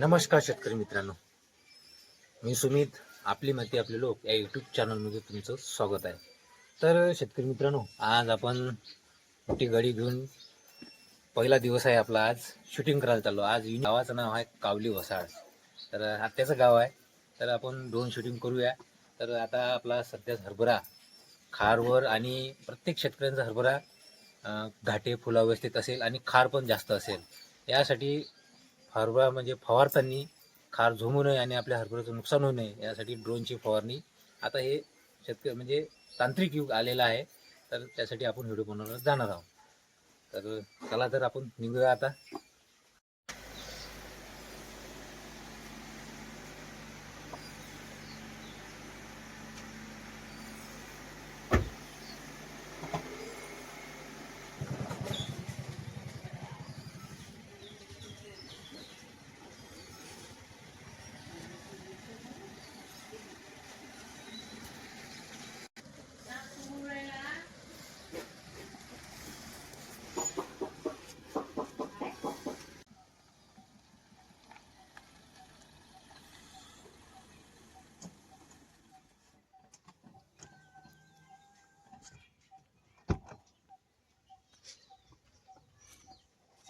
नमस्कार शेतकरी मित्रांनो. मी सुमित आपली माती आपले लोक या यूट्यूब चॅनलमध्ये तुमचं स्वागत आहे. तर शेतकरी मित्रांनो आज आपण मोठी गाडी घेऊन पहिला दिवस आहे आपला आज. शूटिंग करायला चाललो. आज इन- गावाचं नाव आहे कावली वसाळ. तर आत्याचं गाव आहे. तर आपण ड्रोन शूटिंग करूया. तर आता आपला सध्या हरभरा खारवर आणि प्रत्येक शेतकऱ्यांचा हरभरा घाटे फुलावस्थित असेल आणि खार पण जास्त असेल. यासाठी हरभरा म्हणजे फवारताना खार झोमू नये आणि आपल्या हरभऱ्याचं नुकसान होऊ नये यासाठी ड्रोनची फवारणी. आता हे शेतकरी म्हणजे तांत्रिक युग आलेला आहे तर त्यासाठी आपण व्हिडिओ बनवण्यात जाणार आहोत. तर चला तर आपण निघूया आता.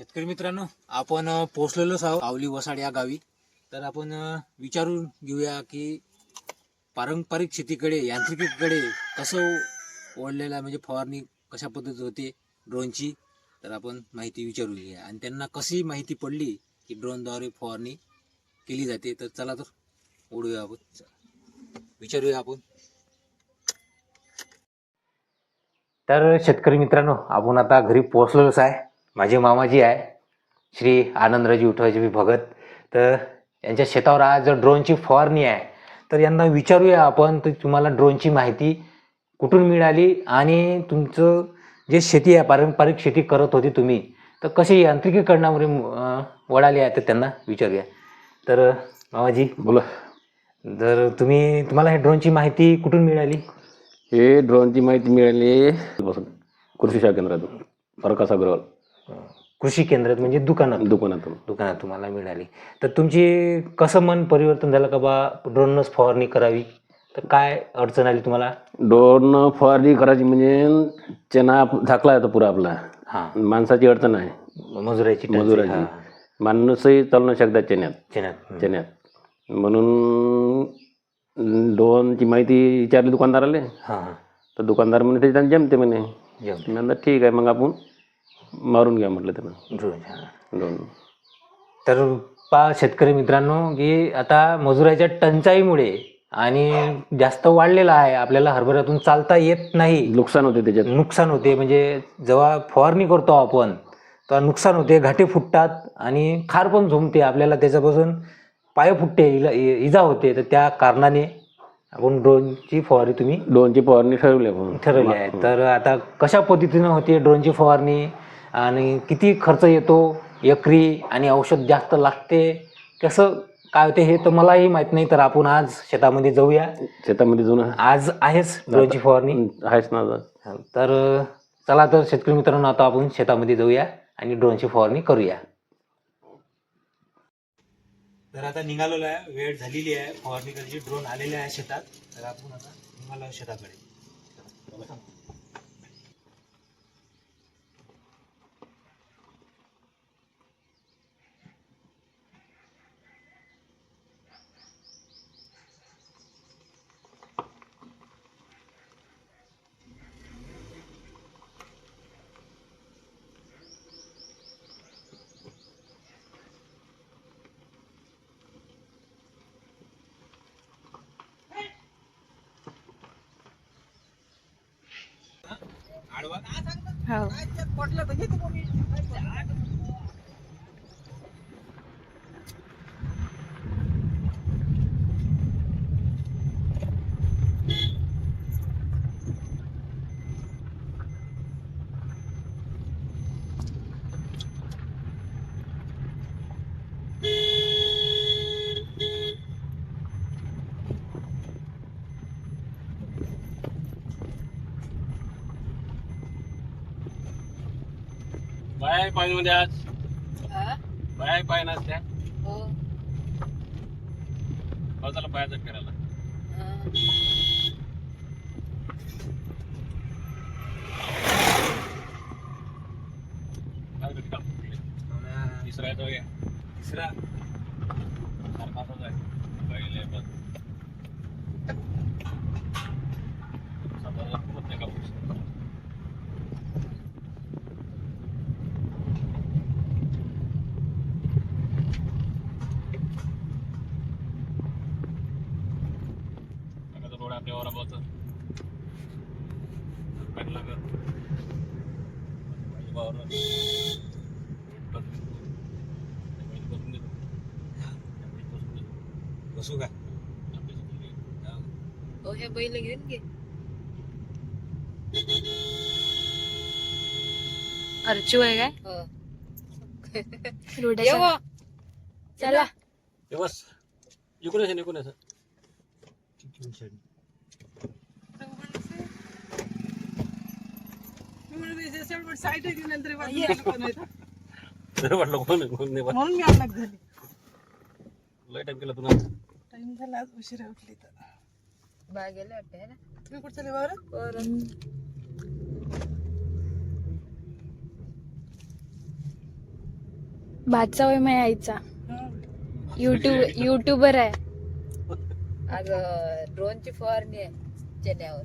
शेतकरी मित्रांनो आपण पोचलेलोच पोहोचलेलोच आहोत आवली वसाड या गावी. तर आपण विचारून घेऊया की पारंपरिक शेतीकडे यांत्रिकीकडे कसं ओढलेलं आहे? म्हणजे फवारणी कशा पद्धतीत होते ड्रोनची? तर आपण माहिती विचारू घेऊया. आणि त्यांना कशी माहिती पडली की ड्रोनद्वारे फवारणी केली जाते? तर चला तर ओढूया आपण. विचारूया आपण. तर शेतकरी मित्रांनो आपण आता घरी पोहोचलेलोच आहे. माझे मामाजी आहे. श्री आनंदराजी उठवाजी भगत. तर यांच्या शेतावर आज ड्रोनची फवारणी आहे. तर यांना विचारूया आपण तर तुम्हाला ड्रोनची माहिती कुठून मिळाली आणि तुमचं जे शेती आहे पारंपरिक शेती करत होती तुम्ही तर कशी यांत्रिकीकरणामुळे वळाली आहे तर त्यांना विचारूया. तर मामाजी बोला. जर तुम्ही तुम्हाला हे ड्रोनची माहिती कुठून मिळाली? हे ड्रोनची माहिती मिळाली कृषी शाखा केंद्रातून प्रकाश अग्रवाल. कृषी केंद्रात म्हणजे दुकानात दुकानातून. दुकानात तुम्हाला मिळाली. तर तुमची कसं मन परिवर्तन झालं का बा? ड्रोनच फवारणी करावी. तर काय अडचण आली तुम्हाला? ड्रोन फवारणी करायची म्हणजे चना झाकला येतो पुरा आपला. हां. माणसाची अडचण आहे. मजुराची. मजुराची. हां. माणूसही चालू नाही शकतात चण्यात चण्यात. हं. चण्यात म्हणून ड्रोनची माहिती विचारली दुकानदाराले. हां. हां तर दुकानदार म्हणे ते त्यांना जमते म्हणे. जमतं. मी म्हणलं ठीक आहे मग आपण मारून घ्या म्हटलं त्यानं. ड्रोन. ड्रोन तर पा शेतकरी मित्रांनो की आता मजुराच्या टंचाईमुळे आणि जास्त वाढलेला आहे आपल्याला हरभऱ्यातून चालता येत नाही. नुकसान होते त्याच्यात. नुकसान होते म्हणजे जेव्हा फवारणी करतो आपण तेव्हा नुकसान होते घाटे फुटतात आणि खार पण झोमते. आपल्याला त्याच्यापासून पाय फुटते इला इ- इजा होते. तर त्या कारणाने आपण ड्रोनची फवारणी तुम्ही ड्रोनची फवारणी ठरवली आपण. ठरवली आहे. तर आता कशा पद्धतीनं होते ड्रोनची फवारणी? आणि किती खर्च येतो एकरी आणि औषध जास्त लागते कसं काय होते हे तर मलाही माहीत नाही तर आपण आज शेतामध्ये जाऊया. शेतामध्ये जाऊन आज आहेच ड्रोनची फवारणी. आहेच ना. तर चला तर शेतकरी मित्रांनो आता आपण शेतामध्ये जाऊया आणि ड्रोनची फवारणी करूया. तर आता निघालेलो आहे वेळ झालेली आहे फवारणी करायची. ड्रोन आलेले आहे शेतात. तर आपण आता निघालो आहे शेताकडे. हो. बाय पाहिजे मध्ये आज? बाय पाय नसत्या हो. पावसाला पायाचा फिरायला हा. काम कुठले? तिसरा येतो. तिसरा. सारखाच आहे पहिले बघ. सातारा खूपच नाही कापूस. आता रोड आपल्या वराबाचं पॅक लागत रोड बसून देतो. बसू का. हो हे बैल घेऊन घे अर्चू आहे काय हो. रोड्याच्या- येऊ. चला हे बस इकडून असं इकडून असं तर वाटलं कोण आहे, कोण नाही बस. म्हणून मी अलग झाली. लय टाइम केला तुला. टाइम झाला आज उशिरा उठली तर. बाय गेले वाटते है ना? तुम्ही कुठे चालले वावरात बरं. भाचा होय माझ्या आईचा. युट्यूब युट्यूबर आहे. आज ड्रोनची फवारणी आहे चेन्यावर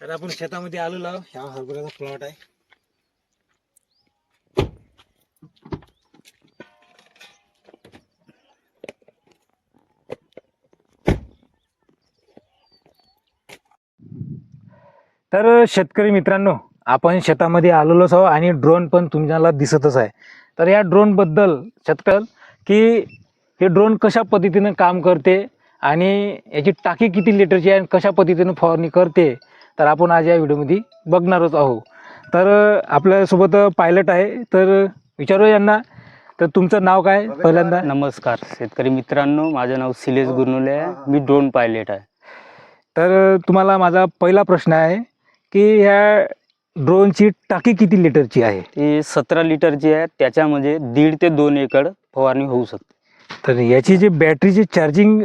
तर आपण शेतामध्ये आलेलो आहोत. ह्या हरभऱ्याचा प्लॉट आहे. तर शेतकरी मित्रांनो आपण शेतामध्ये आलेलोच आहोत आणि ड्रोन पण तुम्हाला दिसतच आहे. तर या ड्रोनबद्दल बद्दल की हे ड्रोन कशा पद्धतीनं काम करते आणि याची टाकी किती लिटरची आहे आणि कशा पद्धतीनं फवारणी करते? तर आपण आज या व्हिडिओमध्ये बघणारच आहोत. तर आपल्यासोबत पायलट आहे. तर विचारू यांना तर तुमचं नाव काय पहिल्यांदा? नमस्कार शेतकरी मित्रांनो. माझं नाव सिलेश गुरनुले आहे. मी ड्रोन पायलट आहे. तर तुम्हाला माझा पहिला प्रश्न आहे की ह्या ड्रोनची टाकी किती लिटरची आहे? ती सतरा लिटरची आहे. त्याच्यामध्ये दीड ते दोन एकड फवारणी होऊ शकते. तर याची जी बॅटरीची चार्जिंग.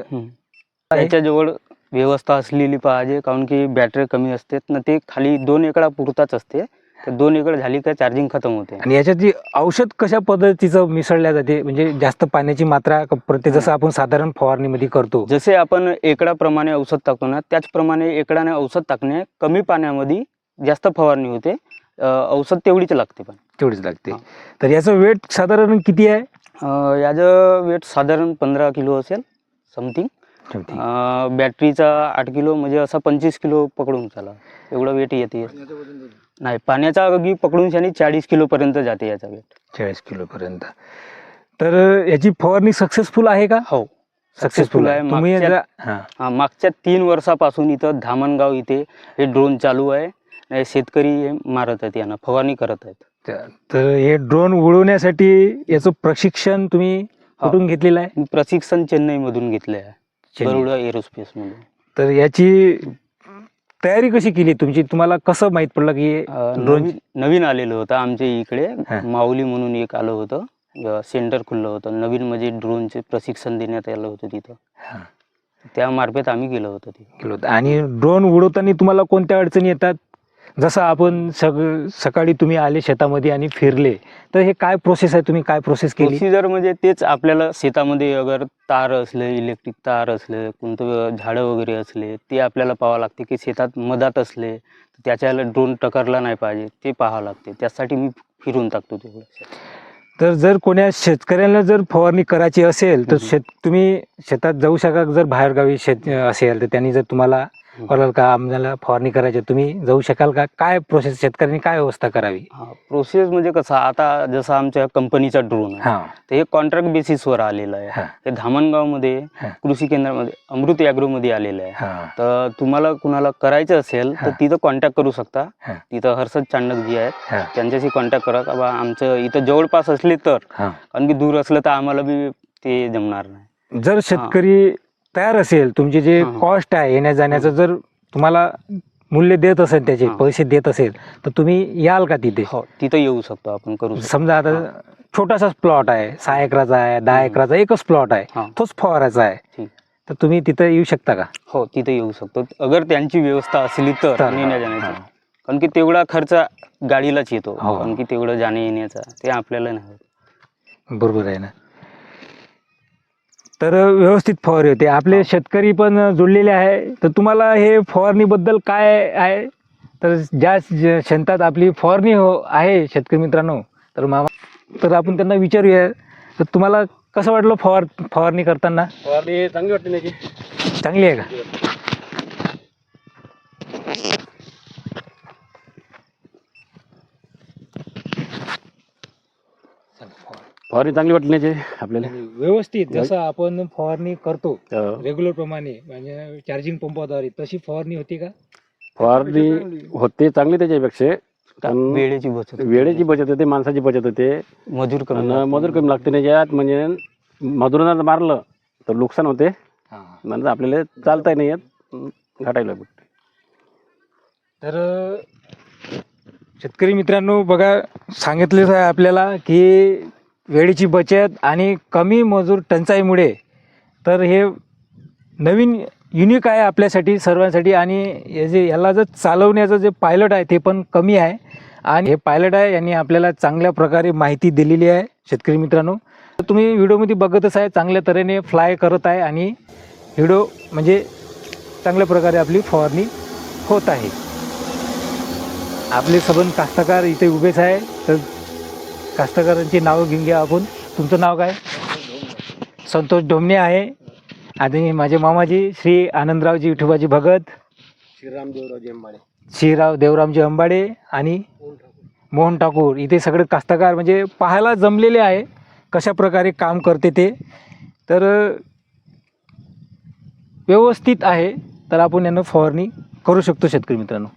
त्याच्याजवळ व्यवस्था असलेली पाहिजे कारण की बॅटरी कमी असते. ना ते खाली दोन एकडा पुरताच असते. तर दोन एकड झाली का चार्जिंग खतम होते. आणि याच्यात जी औषध कशा पद्धतीचं मिसळल्या जाते म्हणजे जास्त पाण्याची मात्रा प्रत्येक जसं आपण साधारण फवारणीमध्ये करतो. जसे आपण एकडाप्रमाणे औषध टाकतो ना त्याचप्रमाणे एकडाने औषध टाकणे कमी पाण्यामध्ये जास्त फवारणी होते. औषध तेवढीच लागते पण. तेवढीच लागते. तर याचं वेट साधारण किती आहे? याचं वेट साधारण पंधरा किलो असेल समथिंग बॅटरीचा आठ किलो म्हणजे असा पंचवीस किलो पकडून चाला एवढं वेट येते. नाही पाण्याचा अगदी पकडून शानी चाळीस किलो पर्यंत जाते याचा वेट चाळीस किलो पर्यंत. तर याची फवारणी सक्सेसफुल आहे का? हो. सक्सेसफुल आहे. तुम्ही मागच्या- हा. हा, मागच्या तीन वर्षापासून इथं धामणगाव इथे हे ड्रोन चालू आहे. हे शेतकरी हे मारत आहेत यांना फवारणी करत आहेत. तर- हे ड्रोन उडवण्यासाठी याचं प्रशिक्षण तुम्ही कुठून घेतलेलं आहे? प्रशिक्षण चेन्नईमधून घेतले आहे एरोस्पेस मधून. तर याची तयारी कशी केली तुमची? तुम्हाला कसं माहीत पडलं की नवीन नवीन आलेलं होतं आमच्या इकडे. माऊली म्हणून एक आलं होतं. सेंटर खुललं होतं. नवीन म्हणजे ड्रोनचे प्रशिक्षण देण्यात आलं होतं तिथं. त्यामार्फत आम्ही गेलो होतो तिथे. केलं होतं. आणि ड्रोन उडवताना तुम्हाला कोणत्या अडचणी येतात? जसं आपण सग सकाळी तुम्ही आले शेतामध्ये आणि फिरले तर हे काय प्रोसेस आहे? तुम्ही काय प्रोसेस केली? प्रोसिजर म्हणजे तेच आपल्याला शेतामध्ये अगर तार असले इलेक्ट्रिक तार असले कोणतं झाडं वगैरे असले ते आपल्याला पाहावं लागते की शेतात मधात असले तर त्याच्याला ड्रोन टकरला नाही पाहिजे ते पाहावं लागते. त्यासाठी मी फिरून टाकतो तेवढं तर जर कोण्या शेतकऱ्याला जर फवारणी करायची असेल तर. शेत तुम्ही शेतात जाऊ शका जर बाहेरगावी शेत असेल तर त्यांनी जर तुम्हाला बोलाल का आम्हाला फवारणी करायची तुम्ही जाऊ शकाल का? काय प्रोसेस शेतकऱ्यांनी काय व्यवस्था करावी? प्रोसेस म्हणजे कसं आता जसं आमच्या कंपनीचा ड्रोन हा. हे कॉन्ट्रॅक्ट बेसिसवर आलेलं आहे. हा. धामणगावमध्ये हा. कृषी केंद्रामध्ये अमृत ॲग्रोमध्ये आलेलं आहे. हा. तर तुम्हाला कुणाला करायचं असेल. तर तिथं कॉन्टॅक्ट करू शकता. तिथं हर्षद चांडक जी आहेत त्यांच्याशी कॉन्टॅक्ट करा. का बा आमचं इथं जवळपास असले तर. कारण की दूर असलं तर आम्हाला बी ते जमणार नाही. जर शेतकरी तयार असेल तुमची जे हा. कॉस्ट आहे येण्या जाण्याचं जर तुम्हाला मूल्य देत असेल त्याचे हा. पैसे देत असेल तर तुम्ही याल का तिथे हो तिथं येऊ शकतो आपण करू शकतो समजा आता छोटासाच प्लॉट आहे सहा एकराचा आहे दहा हम्म. एकराचा एकच प्लॉट आहे हा. तोच फवाराचा आहे ठीक. तर तुम्ही तिथं येऊ शकता का हो तिथं येऊ शकतो अगर त्यांची व्यवस्था असली तर तर, येण्या हा. जाण्याची कारण की तेवढा खर्च गाडीलाच येतो हो. कारण की तेवढं जाणे येण्याचा ते आपल्याला नाही होत. बरोबर आहे ना तर व्यवस्थित फवारणी होते. आपले शेतकरी पण जुळलेले आहे. तर तुम्हाला हे फवारणीबद्दल काय आहे? तर ज्या ज- शेतात आपली फवारणी हो आहे शेतकरी मित्रांनो तर मामा तर आपण त्यांना विचारूया. तर तुम्हाला कसं वाटलं फवार फवारणी करताना? फवारणी चांगली वाटते चांगली आहे का? फवारणी चांगली वाटली त्याची आपल्याला? व्यवस्थित जसं आपण फवारणी करतो रेग्युलर प्रमाणे म्हणजे चार्जिंग पंपाद्वारे तशी फवारणी होती का? फवारणी होते चांगली त्याच्यापेक्षा पण वेळेची बचत वेळेची बचत होते माणसाची बचत होते. मजूर कमी आणि. मजूर कमी लागते त्याच्यात म्हणजे मजुरांना जर मारलं तर नुकसान होते. म्हणजे आपल्याला चालता नाही येत घाटायला लागते. तर शेतकरी मित्रांनो बघा सांगितलेच आहे आपल्याला की वेळेची बचत आणि कमी मजूर टंचाईमुळे तर हे नवीन युनिक आहे आपल्यासाठी सर्वांसाठी. आणि हे जे याला जर चालवण्याचं जे पायलट आहे ते पण कमी आहे. आणि हे पायलट आहे यांनी आपल्याला चांगल्या प्रकारे माहिती दिलेली आहे शेतकरी मित्रांनो. तर तुम्ही व्हिडिओमध्ये बघतच आहे चांगल्या तऱ्हेने फ्लाय करत आहे आणि व्हिडिओ म्हणजे चांगल्या प्रकारे आपली फवारणी होत आहे. आपले सबंध कास्तकार इथे उभेच आहे तर कास्तकारांची नावं घेऊन घ्या आपण. तुमचं नाव काय? संतोष ढोमणे आहे. आणि माझे मामाजी श्री आनंदरावजी विठोबाजी भगत. श्रीराम देवराजी अंबाडे. श्रीराव देवरामजी अंबाडे आणि मोहन ठाकूर. इथे सगळे कास्तकार म्हणजे पाहायला जमलेले आहे. कशा प्रकारे काम करते ते. तर व्यवस्थित आहे. तर आपण यांना फवारणी करू शकतो शेतकरी मित्रांनो.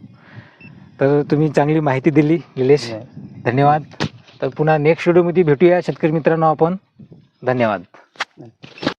तर तुम्ही चांगली माहिती दिली निलेश. धन्यवाद. तर पुन्हा नेक्स्ट व्हिडिओमध्ये भेटूया शेतकरी मित्रांनो आपण. धन्यवाद.